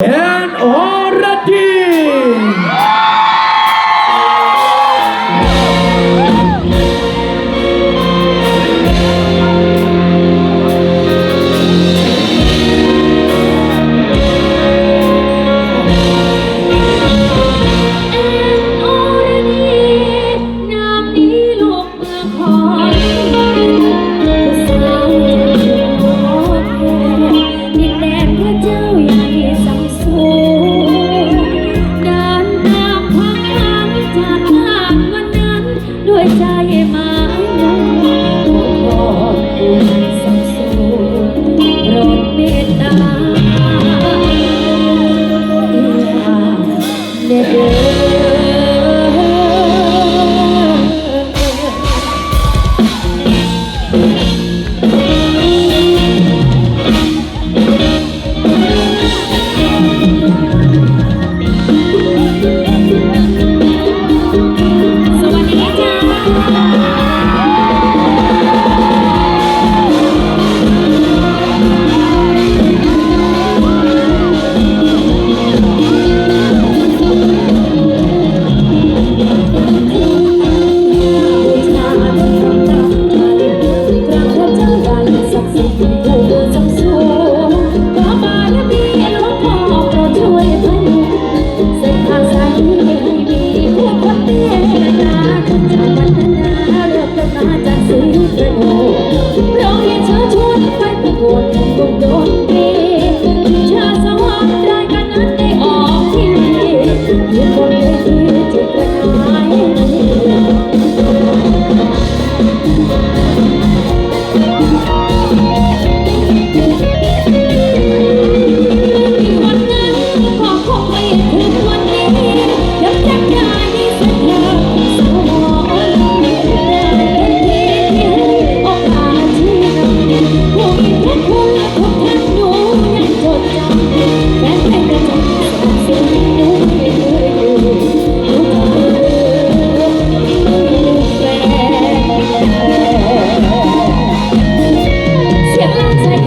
เย้ เตี้ยราจนจนวันนั้น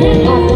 Thank you.